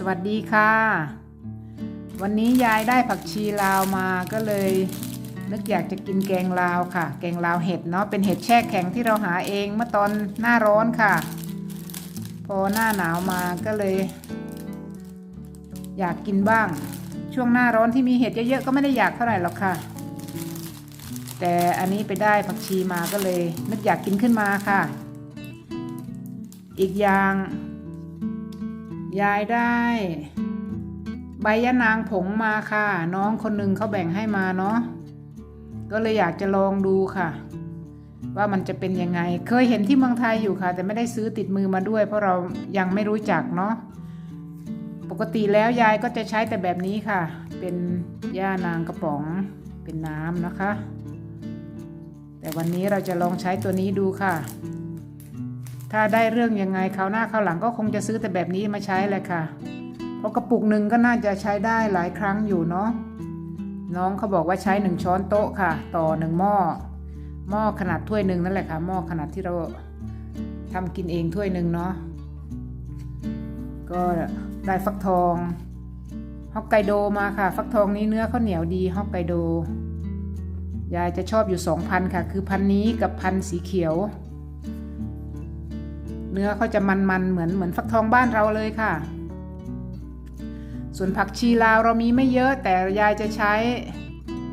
สวัสดีค่ะ วันนี้ยายได้ผักชีลาวมาก็เลย นึกอยากจะกินแกงลาวค่ะ แกงลาวเห็ดเนาะเป็นเห็ดแช่แข็งที่เราหาเองเมื่อตอนหน้าร้อนค่ะ พอหน้าหนาวมาก็เลย อยากกินบ้าง ช่วงหน้าร้อนที่มีเห็ดเยอะๆก็ไม่ได้อยากเท่าไหร่หรอกค่ะ แต่อันนี้ไปได้ผักชีมาก็เลย นึกอยากกินขึ้นมาค่ะ อีกอย่าง ยายได้ ใบยะนางผงมาค่ะ น้องคนหนึ่งเขาแบ่งให้มาเนาะก็เลยอยากจะลองดูค่ะ ว่ามันจะเป็นยังไง เคยเห็นที่เมืองไทยอยู่ค่ะ แต่ไม่ได้ซื้อติดมือมาด้วย เพราะเรายังไม่รู้จักเนาะปกติแล้วยายก็จะใช้แต่แบบนี้ค่ะ เป็นย่านางกระป๋องเป็นน้ำนะคะ แต่วันนี้เราจะลองใช้ตัวนี้ดูค่ะ ถ้าได้เรื่องยังไงคราวหน้าคราวหลังก็คงจะซื้อแต่แบบนี้มาใช้เลยค่ะ เพราะกระปุกหนึ่งก็น่าจะใช้ได้หลายครั้งอยู่เนาะ น้องเขาบอกว่าใช้หนึ่งช้อนโต๊ะค่ะ ต่อหนึ่งหม้อ หม้อขนาดถ้วยหนึ่งนั่นแหละค่ะ หม้อขนาดที่เราทำกินเองถ้วยหนึ่งเนาะ ก็ได้ฟักทองฮอกไกโดมาค่ะ ฟักทองนี้เนื้อเขาเหนียวดีฮอกไกโด ยายจะชอบอยู่สองพันค่ะ คือพันนี้กับพันสีเขียว เนื้อเขาจะมันๆเหมือนเหมือนฟักทองบ้านเราเลยค่ะ ส่วนผักชีลาวเรามีไม่เยอะแต่ยายจะใช้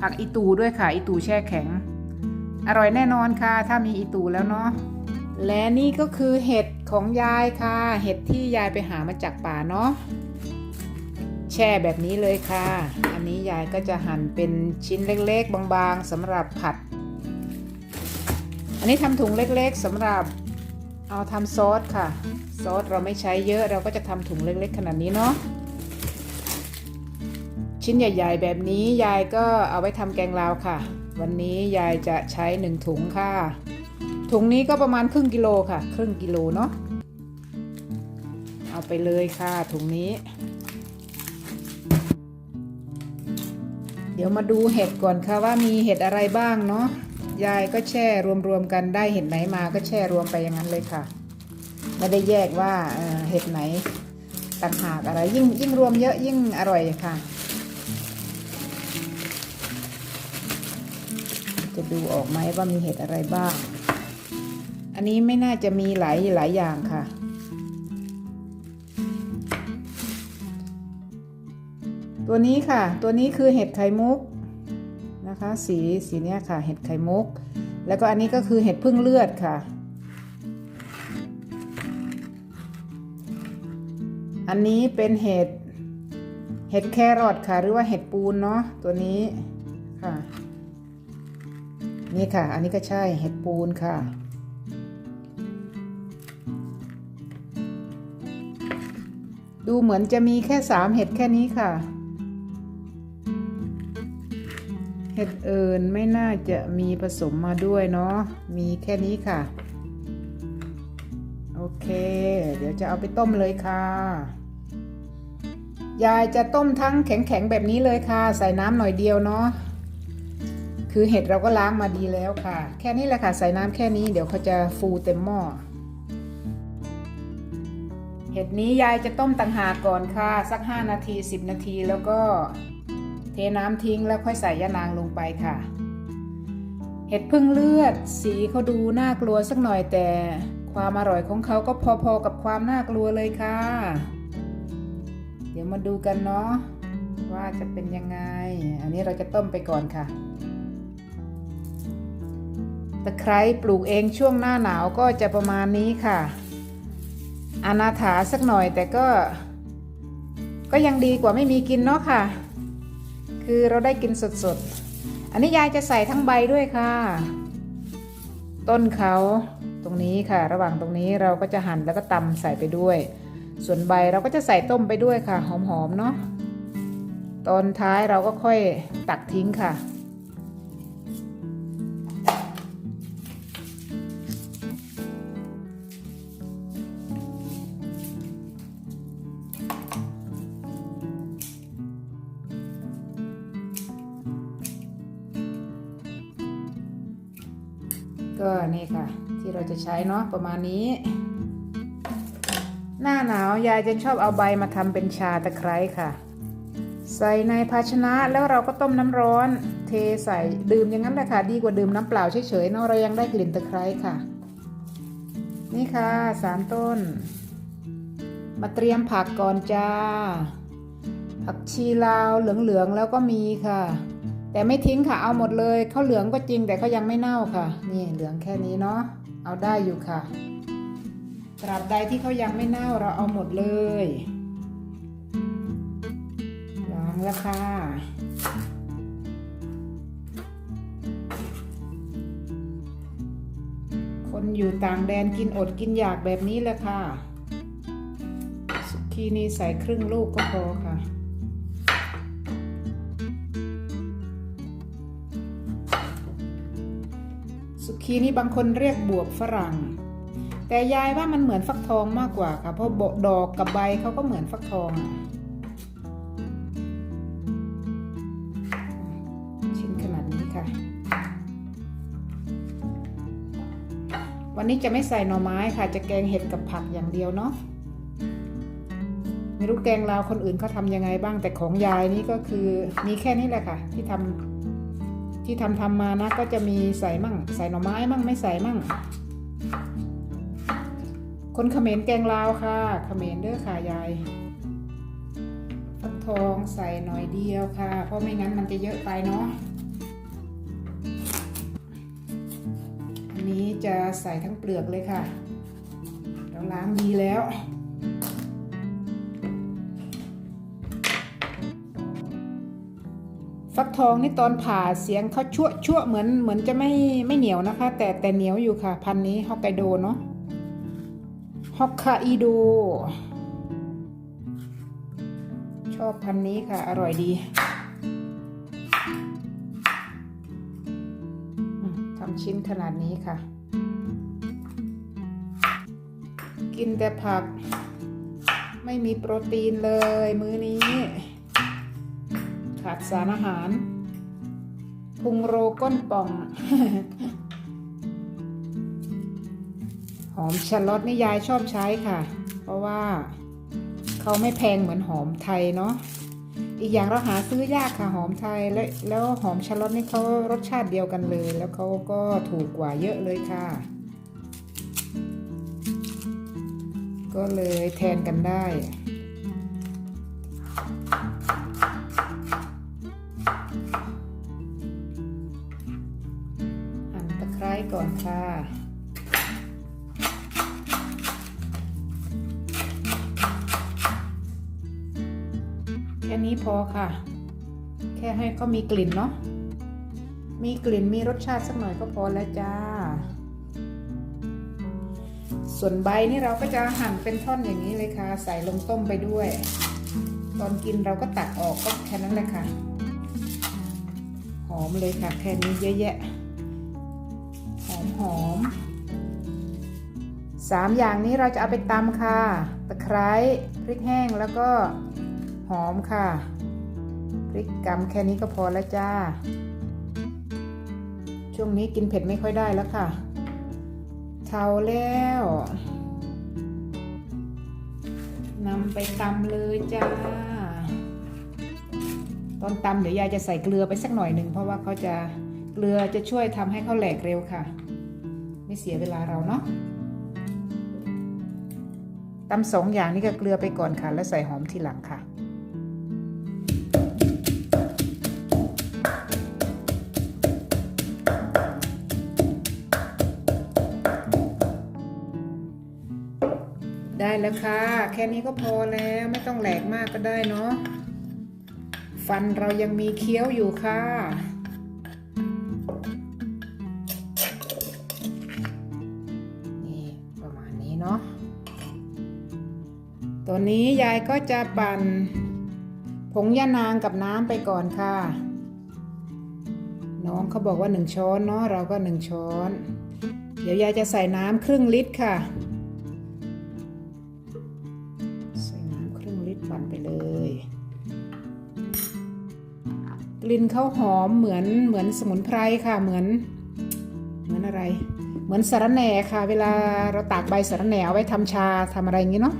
ผักอีตูด้วยค่ะอีตูแช่แข็ง อร่อยแน่นอนค่ะ ถ้ามีอีตูแล้วเนาะและนี่ก็คือเห็ดของยายค่ะ เห็ดที่ยายไปหามาจากป่าเนาะแช่แบบนี้เลยค่ะ อันนี้ยายก็จะหั่นเป็นชิ้นเล็กๆ บางๆสำหรับผัด อันนี้ทำถุงเล็กๆสำหรับ เอาทำซอสค่ะ ซอสเราไม่ใช้เยอะเราก็จะทำถุงเล็กๆขนาดนี้เนาะชิ้นใหญ่ ๆ แบบนี้ยายก็เอาไว้ทำแกงลาวค่ะ วันนี้ยายจะใช้หนึ่งถุงค่ะ ถุงนี้ก็ประมาณครึ่งกิโลค่ะ ครึ่งกิโลเนาะเอาไปเลยค่ะถุงนี้ เดี๋ยวมาดูเห็ดก่อนค่ะว่ามีเห็ดอะไรบ้างเนาะ ยายก็แช่รวมๆกันได้เห็ดไหนมาก็แช่รวมไปอย่างนั้นเลยค่ะ ไม่ได้แยกว่าเอ่อเห็ดไหนต่างหากอะไรยิ่งยิ่งรวมเยอะยิ่งอร่อยค่ะ จะดูออกไหมว่ามีเห็ดอะไรบ้าง อันนี้ไม่น่าจะมีหลายหลายอย่างค่ะตัวนี้ค่ะ ตัวนี้คือเห็ดไข่มุก นะคะ สีสีเนี้ยค่ะ เห็ดไข่มุก แล้วก็อันนี้ก็คือเห็ดพึ่งเลือดค่ะ อันนี้เป็นเห็ดเห็ดแครอทค่ะ หรือว่าเห็ดปูนเนาะตัวนี้ค่ะ นี่ค่ะ อันนี้ก็ใช่เห็ดปูนค่ะ ดูเหมือนจะมีแค่สามเห็ดแค่นี้ค่ะ ห็ดเอิญไม่น่าจะมีผสมมาด้วยเนาะมีแค่นี้ค่ะ โอเค เดี๋ยวจะเอาไปต้มเลยค่ะ ยายจะต้มทั้งแข็งๆแบบนี้เลยค่ะ ใส่น้ำหน่อยเดียวเนาะคือเห็ดเราก็ล้างมาดีแล้วค่ะ แค่นี้แหละค่ะใส่น้ำแค่นี้เดี๋ยวเขาจะฟูเต็มหม้อเห็ดนี้ยายจะต้มต่างหากก่อนค่ะ สัก 5 นาที 10 นาทีแล้วก็ น้ำทิ้งแล้วค่อยใส่ยะนางลงไปค่ะ เห็ดพึ่งเลือด สีเขาดูน่ากลัวสักหน่อยแต่ ความอร่อยของเขาก็พอๆกับความน่ากลัวเลยค่ะ เดี๋ยวมาดูกันเนาะว่าจะเป็นยังไง อันนี้เราจะต้มไปก่อนค่ะตะไคร้ปลูกเองช่วงหน้าหนาวก็จะประมาณนี้ค่ะ อนาถาสักหน่อยแต่ก็ ก็ยังดีกว่าไม่มีกินเนาะค่ะ คือเราได้กินสดๆ อันนี้ยายจะใส่ทั้งใบด้วยค่ะ ต้นเขาตรงนี้ค่ะ ระหว่างตรงนี้เราก็จะหั่นแล้วก็ตำใส่ไปด้วย ส่วนใบเราก็จะใส่ต้มไปด้วยค่ะ หอมๆเนาะตอนท้ายเราก็ค่อยตักทิ้งค่ะ ช้เนาะประมาณนี้น่าน้าหนาวยายจะชอบเอาใบมาทำเป็นชาตะไคร้ค่ะ ใส่ในภาชนะแล้วเราก็ต้มน้ำร้อน เทใส่ดื่มอย่างนั้นแหละค่ะ ดีกว่าดื่มน้ำเปล่าเฉยๆเนาะเรายังได้กลิ่นตะไคร้ค่ะ นี่ค่ะสามต้น มาเตรียมผักก่อนจ้า ผักชีลาวเหลืองๆแล้วก็มีค่ะแต่ไม่ทิ้งค่ะ เอาหมดเลยเขาเหลืองก็จริงแต่เขายังไม่เน่าค่ะ นี่เหลืองแค่นี้เนาะ เอาได้อยู่ค่ะ ตราบใดที่เขายังไม่เน่าเราเอาหมดเลยล้างแล้วค่ะคนอยู่ต่างแดนกินอดกินอยากแบบนี้แหละค่ะ สุกี้นี่ใส่ครึ่งลูกก็พอค่ะ ทีนี่บางคนเรียกบวบฝรั่ง แต่ยายว่ามันเหมือนฟักทองมากกว่าค่ะ เพราะบดอกกับใบเขาก็เหมือนฟักทองชิ้นขนาดนี้ค่ะ วันนี้จะไม่ใส่หน่อไม้ค่ะ จะแกงเห็ดกับผักอย่างเดียวเนาะไม่รู้แกงลาวคนอื่นเขาทำยังไงบ้างแต่ของยายนี่ก็คือมีแค่นี้แหละค่ะ ที่ทำ ที่ทำทำมานะก็จะมีใส่มั่ง ใส่หน่อไม้มั่งไม่ใส่มั่ง คนเขมรแกงลาวค่ะเขมรเด้อค่ะยายฟักทองใส่หน่อยเดียวค่ะ เพราะไม่งั้นมันจะเยอะไปเนาะอันนี้จะใส่ทั้งเปลือกเลยค่ะเราล้างดีแล้ว ฟักทองนี่ตอนผ่าเสียงเขาชั่วชั่วเหมือนเหมือนจะไม่ไม่เหนียวนะคะ แต่แต่เหนียวอยู่ค่ะ พันนี้ฮอกไกโดเนาะฮอกไกโดชอบพันนี้ค่ะ อร่อยดีทำชิ้นขนาดนี้ค่ะ กินแต่ผัก ไม่มีโปรตีนเลยมื้อนี้ ขาดสารอาหารพุงโรก้นป่อง หอมชะลอตนี่ยายชอบใช้ค่ะ เพราะว่าเขาไม่แพงเหมือนหอมไทยเนาะอีกอย่างเราหาซื้อยากค่ะหอมไทยแล้วแล้วหอมชะลอตนี่เขารสชาติเดียวกันเลย แล้วเขาก็ถูกกว่าเยอะเลยค่ะ ก็เลยแทนกันได้ พอค่ะ แค่ให้เขามีกลิ่นเนาะมีกลิ่นมีรสชาติสักหน่อยก็พอแล้วจ้า ส่วนใบนี่เราก็จะหั่นเป็นท่อนอย่างนี้เลยค่ะ ใส่ลงต้มไปด้วย ตอนกินเราก็ตักออกก็แค่นั้นแหละค่ะ หอมเลยค่ะแค่นี้เยอะแยะ หอมหอมสามอย่างนี้เราจะเอาไปตำค่ะ ตะไคร้พริกแห้งแล้วก็ หอมค่ะ พริกกำแค่นี้ก็พอแล้วจ้า ช่วงนี้กินเผ็ดไม่ค่อยได้แล้วค่ะเทาแล้วนำไปตำเลยจ้า ตอนตำเดี๋ยวยายจะใส่เกลือไปสักหน่อยหนึ่งเพราะว่าเขาจะเกลือจะช่วยทำให้เขาแหลกเร็วค่ะ ไม่เสียเวลาเราเนาะตำสองอย่างนี้ก็เกลือไปก่อนค่ะ แล้วใส่หอมทีหลังค่ะ ได้แล้วค่ะ แค่นี้ก็พอแล้วไม่ต้องแหลกมากก็ได้เนาะฟันเรายังมีเคี้ยวอยู่ค่ะ นี่ประมาณนี้เนาะตัวนี้ยายก็จะปั่นผงยานางกับน้ำไปก่อนค่ะ น้องเขาบอกว่าหนึ่งช้อนเนาะเราก็หนึ่งช้อน เดี๋ยวยายจะใส่น้ำครึ่งลิตรค่ะ กลิ่นเขาหอมเหมือนเหมือนสมุนไพรค่ะเหมือนเหมือนอะไร เหมือนสาระแหน่ค่ะ เวลาเราตากใบสาระแหน่เอาไว้ทำชาทำอะไรอย่างนี้เนาะ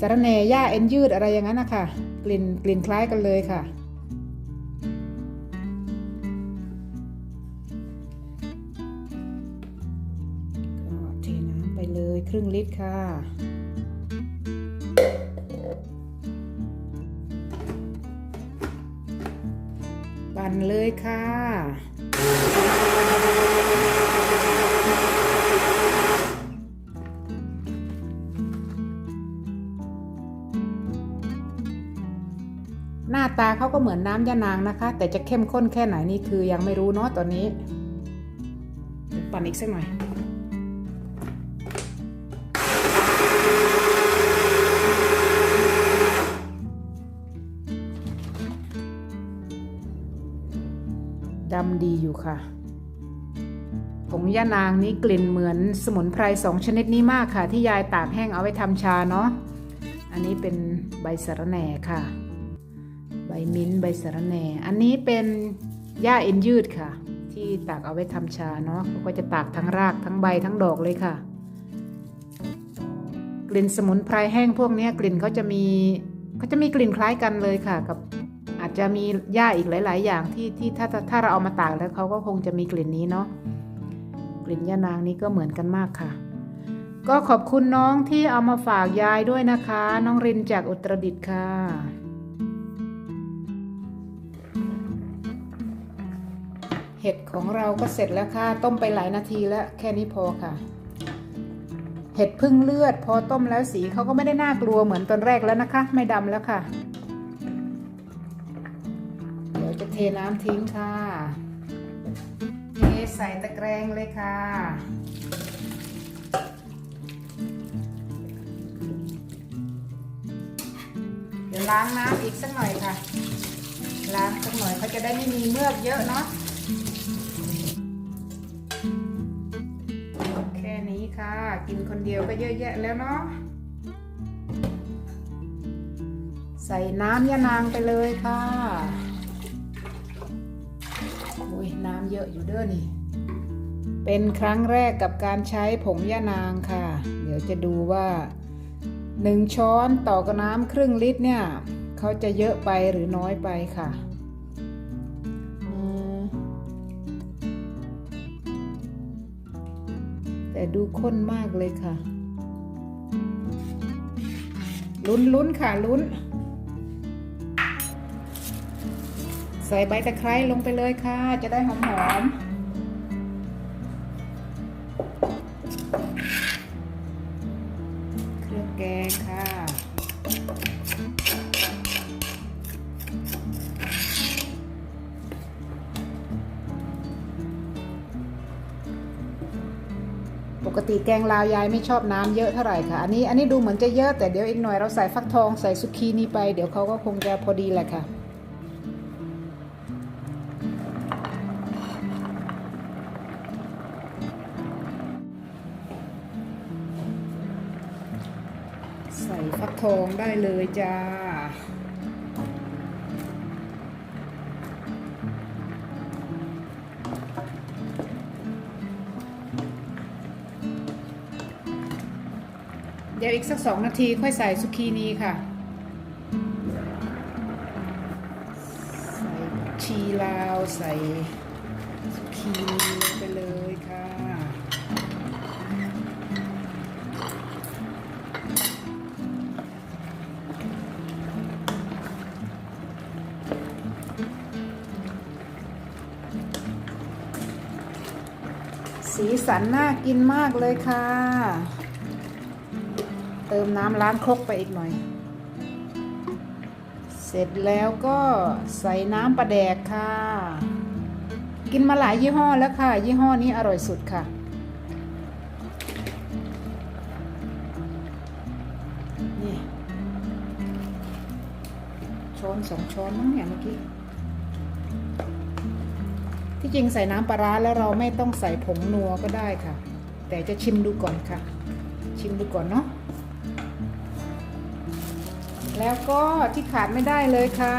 สาระแหน่หญ้าเอ็นยืดอะไรอย่างนั้นนะคะกลิ่นกลิ่นคล้ายกันเลยค่ะก็เทน้ำไปเลยครึ่งลิตรค่ะันเลยค่ะหน้าตาเขาก็เหมือนน้ำยานางนะคะ แต่จะเข้มข้นแค่ไหนนี่คือยังไม่รู้เนาะตอนนี้ ปั่นอีกสักหน่อย ดีอยู่ค่ะ ผงย่านางนี้กลิ่นเหมือนสมุนไพรสองชนิดนี้มากค่ะ ที่ยายตากแห้งเอาไว้ทำชาเนาะ อันนี้เป็นใบสะระแหน่ค่ะ ใบมิ้นท์ใบสะระแหน่ อันนี้เป็นหญ้าเอ็นยืดค่ะ ที่ตากเอาไว้ทำชาเนาะเขาก็จะตากทั้งรากทั้งใบทั้งดอกเลยค่ะ กลิ่นสมุนไพรแห้งพวกนี้กลิ่นเขาจะมีเขาจะมีกลิ่นคล้ายกันเลยค่ะกับ จจะมีหญ้าอีกหลาย ๆ อย่างที่ที่ถ้าถ้าเราเอามาตากแล้วเขาก็คงจะมีกลิ่นนี้เนาะกลิ่นย่านางนี้ก็เหมือนกันมากค่ะ ก็ขอบคุณน้องที่เอามาฝากยายด้วยนะคะ น้องรินจากอุตรดิตถ์ค่ะเห็ดของเราก็เสร็จแล้วค่ะ ต้มไปหลายนาทีแล้วแค่นี้พอค่ะ เห็ดพึ่งเลือด พอต้มแล้วสีเขาก็ไม่ได้น่ากลัวเหมือนตอนแรกแล้วนะคะ ไม่ดำแล้วค่ะ น้ำทิ้งค่ะเทใส่ตะแกรงเลยค่ะ เดี๋ยวล้างน้ำอีกสักหน่อยค่ะ ล้างสักหน่อยเขาจะได้ไม่มีเมือกเยอะเนาะแค่นี้ค่ะ กินคนเดียวก็เยอะแยะแล้วเนาะใส่น้ำยะนางไปเลยค่ะ อ้ยน้ำเยอะอยู่เด้อนี่ เป็นครั้งแรกกับการใช้ผงยะนางค่ะ เดี๋ยวจะดูว่าหนึ่งช้อนต่อกับน้ำครึ่งลิตรเนี่ยเขาจะเยอะไปหรือน้อยไปค่ะแต่ดูข้นมากเลยค่ะ ลุ้นลุ้นค่ะลุ้น ใส่ใบตะไคร้ลงไปเลยค่ะ จะได้หอมหอมๆเครื่องแกงค่ะ ปกติแกงลาวยายไม่ชอบน้ำเยอะเท่าไหร่ค่ะ อันนี้อันนี้ดูเหมือนจะเยอะแต่เดี๋ยวอีกหน่อยเราใส่ฟักทองใส่ซุกีนี่ไป เดี๋ยวเขาก็คงจะพอดีแหละค่ะ ทองได้เลยจ้า เดี๋ยวอีกสักสองนาทีค่อยใส่ซุกีนีค่ะ ใส่ชีลาว ใส่ซุกีนีลงไปเลยค่ะ สันน่ากินมากเลยค่ะ เติมน้ำล้างครกไปอีกหน่อย เสร็จแล้วก็ใส่น้ำปลาแดกค่ะ กินมาหลายยี่ห้อแล้วค่ะ ยี่ห้อนี้อร่อยสุดค่ะ นี่ช้อนสองช้อนมั้งเนี่ยเมื่อกี้ ที่จริงใส่น้ำปลาร้าแล้วเราไม่ต้องใส่ผงนัวก็ได้ค่ะ แต่จะชิมดูก่อนค่ะ ชิมดูก่อนเนาะแล้วก็ที่ขาดไม่ได้เลยค่ะ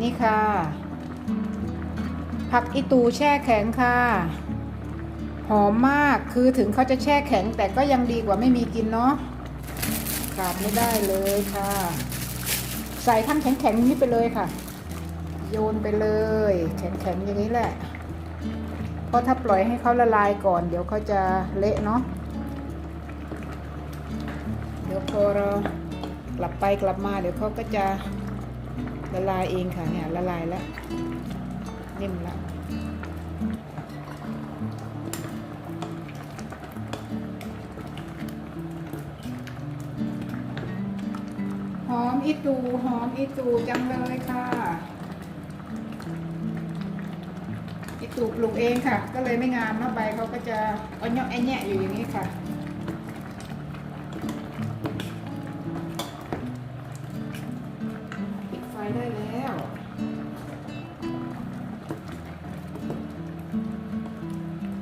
นี่ค่ะ ผักอีตูแช่แข็งค่ะ หอมมากคือถึงเขาจะแช่แข็งแต่ก็ยังดีกว่าไม่มีกินเนาะขาดไม่ได้เลยค่ะ ใส่ทั้งแข็งๆนี้ไปเลยค่ะ โยนไปเลย แข็งๆอย่างนี้แหละ เพราะถ้าปล่อยให้เขาละลายก่อน เดี๋ยวเขาจะเละเนาะ เดี๋ยวพอเรากลับไปกลับมา เดี๋ยวเขาก็จะละลายเองค่ะเนี่ยละลายแล้ว นิ่มแล้วหอมอีตูหอมอีตูจังเลยค่ะ อีตูปลูกเองค่ะ ก็เลยไม่งามเนาะใบเขาก็จะอ่อนเนาะไอแ nhẹ อยู่อย่างนี้ค่ะ ปิดไฟได้แล้ว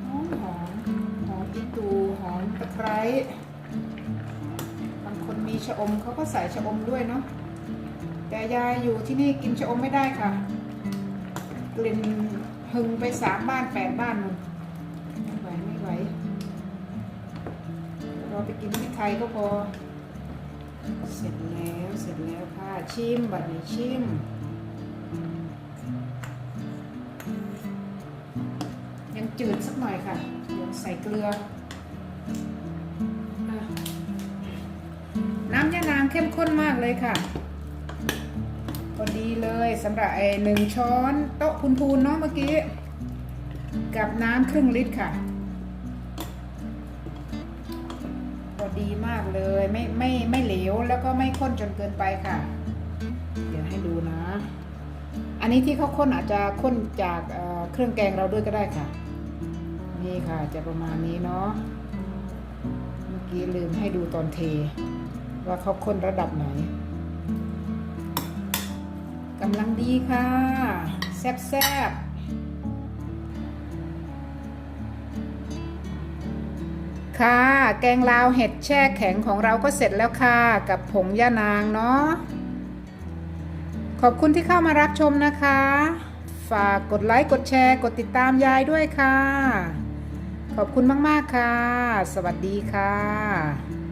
หอมหอมหอมอีตูหอมตะไคร้บางคนมีชะอมเขาก็ใส่ชะอมด้วยเนาะแต่ยายอยู่ที่นี่กินชะอมไม่ได้ค่ะ กลิ่น หึงไปสามบ้านแปดบ้านนู่นไม่ไหวไม่ไหวเราไปกินที่ไทยก็พอ เสร็จแล้วเสร็จแล้วค่ะชิมบัดนี้ชิมยังจืดสักหน่อยค่ะเดี๋ยวใส่เกลือ น้ำยานางเข้มข้นมากเลยค่ะ อดีเลยสำหรับไอ้หนึ่งช้อนโต๊ะพูนเนาะเมื่อกี้ กับน้ำครึ่งลิตรค่ะพอดีมากเลยไม่ไม่ไม่เหลวแล้วก็ไม่ข้นจนเกินไปค่ะ เดี๋ยวให้ดูนะ อันนี้ที่เขาข้นอาจจะข้นจากเเครื่องแกงเราด้วยก็ได้ค่ะ นี่ค่ะจะประมาณนี้เนาะเมื่อกี้ลืมให้ดูตอนเท ว่าเขาข้นระดับไหน กำลังดีค่ะ แซ่บๆค่ะ แกงลาวเห็ดแช่แข็งของเราก็เสร็จแล้วค่ะ กับผงย่านางเนาะขอบคุณที่เข้ามารับชมนะคะ ฝากกดไลค์กดแชร์ กดติดตามยายด้วยค่ะ ขอบคุณมาก ๆ ค่ะ สวัสดีค่ะ